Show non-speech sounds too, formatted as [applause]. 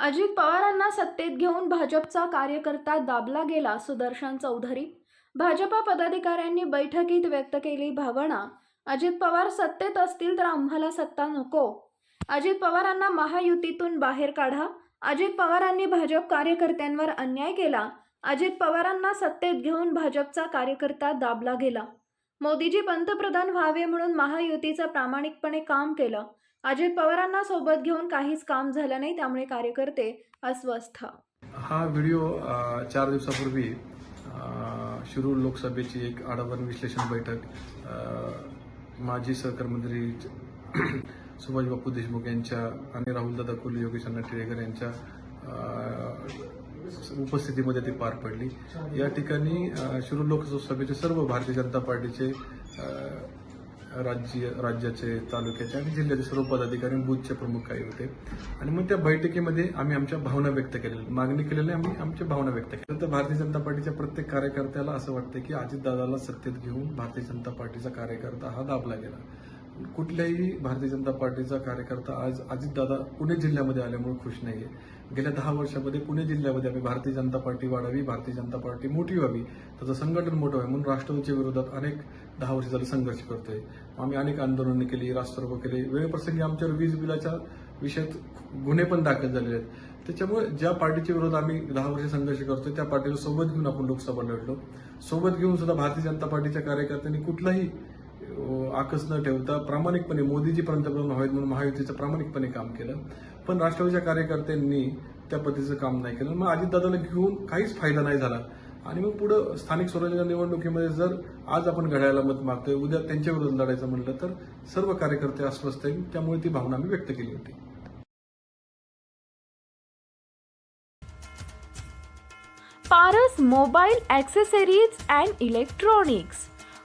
अजित पवारांना सत्तेत घेऊन भाजपचा कार्यकर्ता दाबला गेला सुदर्शन चौधरी. भाजपा पदाधिकाऱ्यांनी बैठकीत व्यक्त केली भावना. अजित पवार सत्तेत असतील तर आम्हाला सत्ता नको. अजित पवारांना महायुतीतून बाहेर काढा. अजित पवारांनी भाजप कार्यकर्त्यांवर अन्याय केला. अजित पवारांना सत्तेत घेऊन भाजपचा कार्यकर्ता दाबला गेला. मोदीजी पंतप्रधान व्हावे म्हणून महायुतीचं प्रामाणिकपणे काम केलं. अजित पवारांना सोबत घेऊन काहीच काम झालं नाही त्यामुळे कार्यकर्ते अस्वस्थ. हा व्हिडिओ चार दिवसापूर्वी शिरूर लोकसभेची एक आढावा विश्लेषण बैठक माजी सहकारमंत्री [clears throat] सुभाष बापू देशमुख यांच्या आणि राहुलदादा कुल योगेश अण्णा टिळेकर यांच्या उपस्थितीमध्ये ती पार पडली. या ठिकाणी शिरूर लोकसभेचे सर्व भारतीय जनता पार्टीचे राज्य राज्याचे तालुक्याचे आणि जिल्ह्याचे सर्व पदाधिकारी बुथचे प्रमुख काही होते. आणि मग त्या बैठकीमध्ये आम्ही आमच्या भावना व्यक्त केलेल्या मागणी केलेल्या आम्ही आमच्या भावना व्यक्त केल्या. तर भारतीय जनता पार्टीच्या प्रत्येक कार्यकर्त्याला असं वाटतं की अजितदादाला सत्तेत घेऊन भारतीय जनता पार्टीचा कार्यकर्ता हा दाबला गेला. कुठल्याही भारतीय जनता पार्टीचा कार्यकर्ता आज अजितदादा पुणे जिल्ह्यामध्ये आल्यामुळे खुश आहे गेल्या दहा वर्षामध्ये पुणे जिल्ह्यामध्ये आम्ही भारतीय जनता पार्टी वाढावी भारतीय जनता पार्टी मोठी व्हावी त्याचं संघटन मोठं व्हावं म्हणून राष्ट्रवादीच्या विरोधात अनेक दहा वर्ष झाले संघर्ष करतोय. आम्ही अनेक आंदोलनं केली रास्तारोको केले. वेळप्रसंगी आमच्यावर वीज बिलाच्या विषयात गुन्हे पण दाखल झालेले आहेत. त्याच्यामुळे ज्या पार्टीच्या विरोधात आम्ही दहा वर्ष संघर्ष करतोय त्या पार्टीला सोबत घेऊन आपण लोकसभा लढलो. सोबत घेऊन सुद्धा भारतीय जनता पार्टीच्या कार्यकर्त्यांनी कुठलाही आकस न ठेवता प्रामाणिकपणे मोदीजी पंतप्रधान व्हावेत म्हणून महायुतीचं प्रामाणिकपणे काम केलं. पण राष्ट्रवादीच्या कार्यकर्त्यांनी त्या पद्धतीचं काम नाही केलं. मग अजितदादाला घेऊन काहीच फायदा नाही झाला. आणि मग पुढं स्थानिक स्वराज्य निवडणुकीमध्ये जर आज आपण घड्याळाला मत मागतोय उद्या त्यांच्या विरोधात लढायचं म्हटलं तर सर्व कार्यकर्ते अस्वस्थ आहेत. त्यामुळे ती भावना मी व्यक्त केली होती. Paras mobile accessories and electronics.